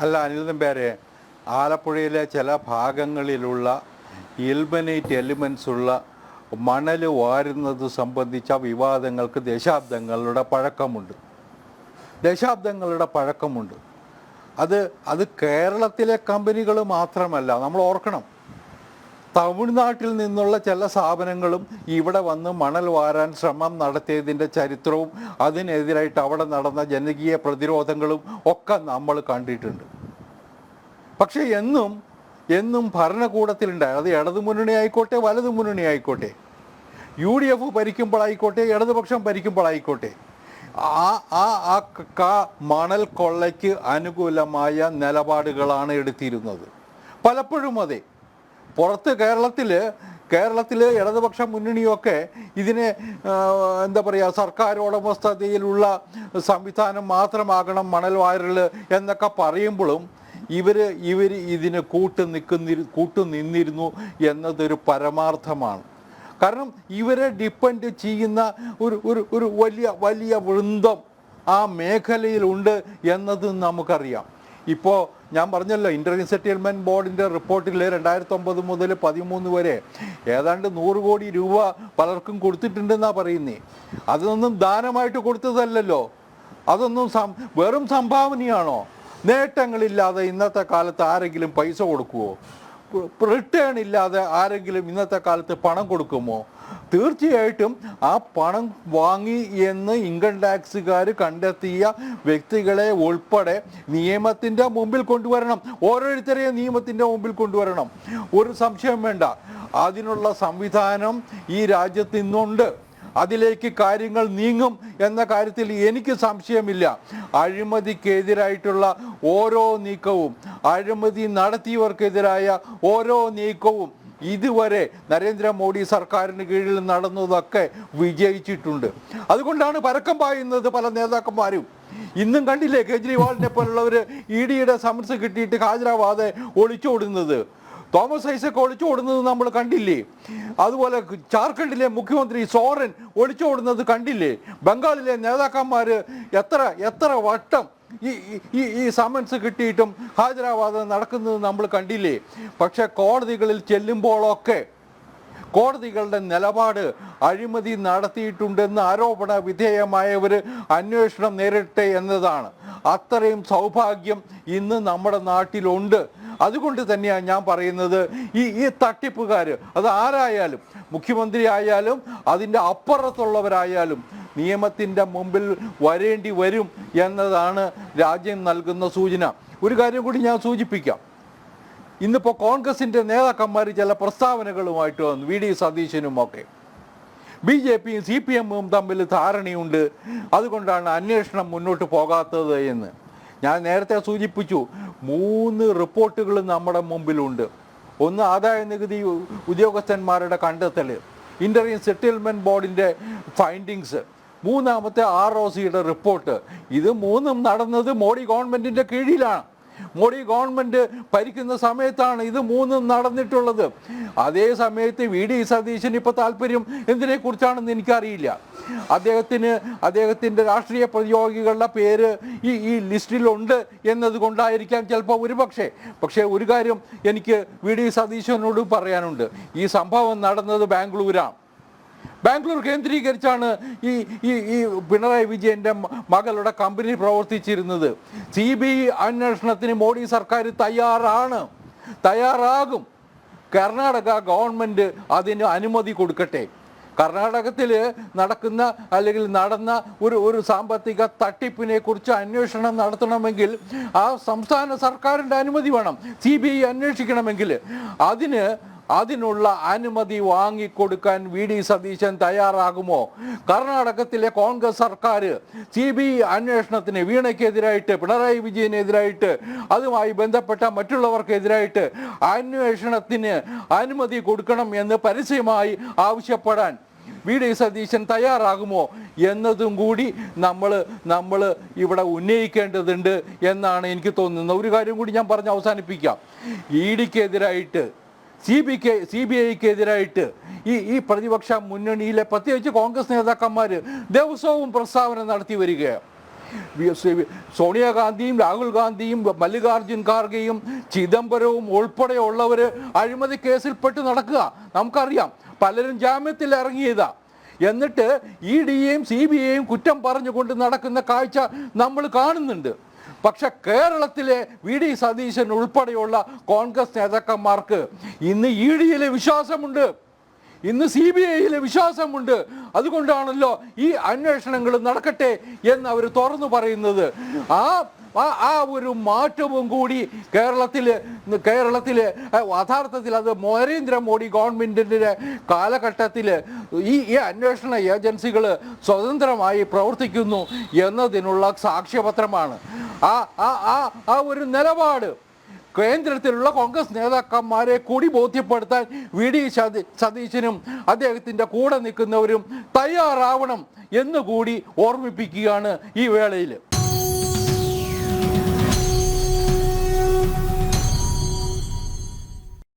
അല്ല അനിൽ ആലപ്പുഴയിലെ ചില ഭാഗങ്ങളിലുള്ള ഇൽബനേറ്റ് എലിമെൻസ് ഉള്ള മണൽ വാരുന്നത് സംബന്ധിച്ച വിവാദങ്ങൾക്ക് ദശാബ്ദങ്ങളുടെ പഴക്കമുണ്ട്. ദശാബ്ദങ്ങളുടെ പഴക്കമുണ്ട്. അത് അത് കേരളത്തിലെ കമ്പനികൾ മാത്രമല്ല നമ്മൾ ഓർക്കണം. തമിഴ്നാട്ടിൽ നിന്നുള്ള ചില സ്ഥാപനങ്ങളും ഇവിടെ വന്ന് മണൽ വാരാൻ ശ്രമം നടത്തിയതിന്റെ ചരിത്രവും അതിനെതിരായിട്ട് അവിടെ നടന്ന ജനകീയ പ്രതിരോധങ്ങളും ഒക്കെ നമ്മൾ കണ്ടിട്ടുണ്ട്. പക്ഷേ എന്നും എന്നും ഭരണകൂടത്തിലുണ്ടായി. അത് ഇടതു മുന്നണി ആയിക്കോട്ടെ വലതു മുന്നണി ആയിക്കോട്ടെ. യു ഡി എഫ് ഭരിക്കുമ്പോഴായിക്കോട്ടെ ഇടതുപക്ഷം ഭരിക്കുമ്പോഴായിക്കോട്ടെ. ആ ആ ആ ക- മണൽ കൊള്ളയ്ക്ക് അനുകൂലമായ നിലപാടുകളാണ് എടുത്തിരുന്നത്. പലപ്പോഴും അതെ. പുറത്ത് കേരളത്തിൽ കേരളത്തിൽ ഇടതുപക്ഷ മുന്നണിയൊക്കെ ഇതിനെ എന്താ പറയുക സർക്കാർ ഉടമസ്ഥതയിലുള്ള സംവിധാനം മാത്രമാകണം മണൽ വാരൽ എന്നൊക്കെ പറയുമ്പോഴും ഇവർ ഇവർ ഇതിന് കൂട്ട് നിൽക്കുന്നി കൂട്ടു നിന്നിരുന്നു എന്നതൊരു പരമാർത്ഥമാണ്. കാരണം ഇവരെ ഡിപ്പെൻഡ് ചെയ്യുന്ന ഒരു ഒരു ഒരു വലിയ വലിയ വൃന്ദം ആ മേഖലയിലുണ്ട് എന്നത് നമുക്കറിയാം. ഇപ്പോൾ ഞാൻ പറഞ്ഞല്ലോ ഇന്റർ സെറ്റിൽമെന്റ് ബോർഡിന്റെ റിപ്പോർട്ടിൽ രണ്ടായിരത്തി ഒമ്പത് മുതൽ പതിമൂന്ന് വരെ ഏതാണ്ട് നൂറ് കോടി രൂപ പലർക്കും കൊടുത്തിട്ടുണ്ടെന്നാണ് പറയുന്നേ. അതൊന്നും ദാനമായിട്ട് കൊടുത്തതല്ലല്ലോ. അതൊന്നും വെറും സംഭാവനയാണോ? നേട്ടങ്ങളില്ലാതെ ഇന്നത്തെ കാലത്ത് ആരെങ്കിലും പൈസ കൊടുക്കുമോ റിട്ടേൺ ഇല്ലാതെ ആരെങ്കിലും ഇന്നത്തെ കാലത്ത് പണം കൊടുക്കുമോ? തീർച്ചയായിട്ടും ആ പണം വാങ്ങി എന്ന് ഇൻകം ടാക്സുകാർ കണ്ടെത്തിയ വ്യക്തികളെ ഉൾപ്പെടെ നിയമത്തിന്റെ മുമ്പിൽ കൊണ്ടുവരണം. ഓരോരുത്തരെയും നിയമത്തിന്റെ മുമ്പിൽ കൊണ്ടുവരണം. ഒരു സംശയം വേണ്ട. അതിനുള്ള സംവിധാനം ഈ രാജ്യത്ത് ഇന്നുണ്ട്. അതിലേക്ക് കാര്യങ്ങൾ നീങ്ങും എന്ന കാര്യത്തിൽ എനിക്ക് സംശയമില്ല. അഴിമതിക്കെതിരായിട്ടുള്ള ഓരോ നീക്കവും അഴിമതി നടത്തിയവർക്കെതിരായ ഓരോ നീക്കവും ഇതുവരെ നരേന്ദ്രമോദി സർക്കാരിന് കീഴിൽ നടന്നതൊക്കെ വിജയിച്ചിട്ടുണ്ട്. അതുകൊണ്ടാണ് പരക്കം പായുന്നത് പല നേതാക്കന്മാരും. ഇന്നും കണ്ടില്ലേ കേജ്രിവാളിനെ പോലുള്ളവർ ഇ ഡിയുടെ സമൻസ് കിട്ടിയിട്ട് ഹാജരാവാതെ ഒളിച്ചോടുന്നത്? തോമസ് ഐസക് ഒളിച്ചോടുന്നത് നമ്മൾ കണ്ടില്ലേ? അതുപോലെ ജാർഖണ്ഡിലെ മുഖ്യമന്ത്രി സോറൻ ഒളിച്ചോടുന്നത് കണ്ടില്ലേ? ബംഗാളിലെ നേതാക്കന്മാർ എത്ര എത്ര വട്ടം ഈ ഈ- സമൻസ് കിട്ടിയിട്ടും ഹാജരാവാതെ നടക്കുന്നത് നമ്മൾ കണ്ടില്ലേ? പക്ഷെ കോടതികളിൽ ചെല്ലുമ്പോഴൊക്കെ കോടതികളുടെ നിലപാട് അഴിമതി നടത്തിയിട്ടുണ്ടെന്ന് ആരോപണ വിധേയമായവർ അന്വേഷണം നേരിട്ടെ എന്നതാണ്. അത്രയും സൗഭാഗ്യം ഇന്ന് നമ്മുടെ നാട്ടിലുണ്ട്. അതുകൊണ്ട് തന്നെയാണ് ഞാൻ പറയുന്നത് ഈ ഈ തട്ടിപ്പുകാർ അത് ആരായാലും മുഖ്യമന്ത്രി ആയാലും അതിന്റെ അപ്പുറത്തുള്ളവരായാലും നിയമത്തിന്റെ മുമ്പിൽ വരേണ്ടി വരും എന്നതാണ് രാജ്യം നൽകുന്ന സൂചന. ഒരു കാര്യം കൂടി ഞാൻ സൂചിപ്പിക്കാം. ഇന്നിപ്പോൾ കോൺഗ്രസിന്റെ നേതാക്കന്മാർ ചില പ്രസ്താവനകളുമായിട്ട് വന്നു വി ഡി സതീശനും ഒക്കെ. ബി ജെ പിയും സി പി എമ്മും തമ്മിൽ ധാരണയുണ്ട്. അതുകൊണ്ടാണ് അന്വേഷണം മുന്നോട്ട് പോകാത്തത് എന്ന്. ഞാൻ നേരത്തെ സൂചിപ്പിച്ചു മൂന്ന് റിപ്പോർട്ടുകൾ നമ്മുടെ മുമ്പിലുണ്ട്. ഒന്ന് ആദായ നികുതി ഉദ്യോഗസ്ഥന്മാരുടെ കണ്ടെത്തൽ ഇന്റർവ്യൂ സെറ്റിൽമെന്റ് ബോർഡിന്റെ ഫൈൻഡിങ്സ് മൂന്നാമത്തെ ആർ ഒ സിയുടെ റിപ്പോർട്ട്. ഇത് മൂന്നും നടന്നത് മോഡി ഗവൺമെന്റിന്റെ കീഴിലാണ്. മോഡി ഗവൺമെന്റ് ഭരിക്കുന്ന സമയത്താണ് ഇത് മൂന്നും നടന്നിട്ടുള്ളത്. അതേ സമയത്ത് വി ഡി സതീശൻ ഇപ്പൊ താല്പര്യം എന്തിനെ കുറിച്ചാണെന്ന് എനിക്കറിയില്ല. അദ്ദേഹത്തിന് അദ്ദേഹത്തിന്റെ രാഷ്ട്രീയ പ്രതിയോഗികളുടെ പേര് ഈ ഈ ലിസ്റ്റിലുണ്ട് എന്നതുകൊണ്ടായിരിക്കാം ചിലപ്പോൾ ഒരുപക്ഷെ. പക്ഷേ ഒരു കാര്യം എനിക്ക് വി ഡി സതീശനോട് പറയാനുണ്ട്. ഈ സംഭവം നടന്നത് ബാംഗ്ലൂരാണ്. ബാംഗ്ലൂർ കേന്ദ്രീകരിച്ചാണ് ഈ ഈ ഈ പിണറായി വിജയന്റെ മകളുടെ കമ്പനി പ്രവർത്തിച്ചിരുന്നത്. സി ബി ഐ അന്വേഷണത്തിന് മോഡി സർക്കാർ തയ്യാറാണ്. തയ്യാറാകും. കർണാടക ഗവൺമെന്റ് അതിന് അനുമതി കൊടുക്കട്ടെ. കർണാടകത്തിൽ നടക്കുന്ന അല്ലെങ്കിൽ നടന്ന ഒരു ഒരു സാമ്പത്തിക തട്ടിപ്പിനെ കുറിച്ച് അന്വേഷണം നടത്തണമെങ്കിൽ ആ സംസ്ഥാന സർക്കാരിന്റെ അനുമതി വേണം. സി ബി ഐ അന്വേഷിക്കണമെങ്കിൽ. അതിന് അതിനുള്ള അനുമതി വാങ്ങിക്കൊടുക്കാൻ വി ഡി സതീശൻ തയ്യാറാകുമോ? കർണാടകത്തിലെ കോൺഗ്രസ് സർക്കാർ സി ബി ഐ അന്വേഷണത്തിന് വീണയ്ക്കെതിരായിട്ട് പിണറായി വിജയനെതിരായിട്ട് അതുമായി ബന്ധപ്പെട്ട മറ്റുള്ളവർക്കെതിരായിട്ട് അന്വേഷണത്തിന് അനുമതി കൊടുക്കണം എന്ന് പരസ്യമായി ആവശ്യപ്പെടാൻ വി ഡി സതീശൻ തയ്യാറാകുമോ എന്നതും കൂടി നമ്മൾ നമ്മൾ ഇവിടെ ഉന്നയിക്കേണ്ടതുണ്ട് എന്നാണ് എനിക്ക് തോന്നുന്നത്. ഒരു കാര്യം കൂടി ഞാൻ പറഞ്ഞ് അവസാനിപ്പിക്കാം. E ഡിക്കെതിരായിട്ട് C B K C B ഐക്കെതിരായിട്ട് ഈ ഈ പ്രതിപക്ഷ മുന്നണിയിലെ പ്രത്യേകിച്ച് കോൺഗ്രസ് നേതാക്കന്മാർ ദിവസവും പ്രസ്താവന നടത്തി വരികയാണ്. സോണിയാഗാന്ധിയും രാഹുൽ ഗാന്ധിയും മല്ലികാർജുൻ ഖാർഗെയും ചിദംബരവും ഉൾപ്പെടെയുള്ളവർ അഴിമതി കേസിൽപ്പെട്ട് നടക്കുക. നമുക്കറിയാം പലരും ജാമ്യത്തിൽ ഇറങ്ങിയതാ. എന്നിട്ട് ഇ ഡിയെയും സി ബി ഐയും കുറ്റം പറഞ്ഞുകൊണ്ട് നടക്കുന്ന കാഴ്ച നമ്മൾ കാണുന്നുണ്ട്. പക്ഷെ കേരളത്തിലെ വി ഡി സതീശൻ ഉൾപ്പെടെയുള്ള കോൺഗ്രസ് നേതാക്കന്മാർക്ക് ഇന്ന് ഇ ഡിയിലെ വിശ്വാസമുണ്ട്. ഇന്ന് സി ബി ഐയിലെ വിശ്വാസമുണ്ട്. അതുകൊണ്ടാണല്ലോ ഈ അന്വേഷണങ്ങൾ നടക്കട്ടെ എന്ന് അവർ തുറന്നു പറയുന്നത്. ആ ആ- ഒരു മാറ്റവും കൂടി കേരളത്തിൽ കേരളത്തിൽ യഥാർത്ഥത്തിൽ അത് നരേന്ദ്രമോദി ഗവൺമെന്റിന്റെ കാലഘട്ടത്തിൽ ഈ ഈ അന്വേഷണ ഏജൻസികൾ സ്വതന്ത്രമായി പ്രവർത്തിക്കുന്നു എന്നതിനുള്ള സാക്ഷ്യപത്രമാണ്. ആ ആ ആ ഒരു നിലപാട് കേന്ദ്രത്തിലുള്ള കോൺഗ്രസ് നേതാക്കന്മാരെ കൂടി ബോധ്യപ്പെടുത്താൻ വി ഡി സതി സതീശനും അദ്ദേഹത്തിന്റെ കൂടെ നിൽക്കുന്നവരും തയ്യാറാവണം എന്നുകൂടി ഓർമ്മിപ്പിക്കുകയാണ് ഈ വേളയിൽ.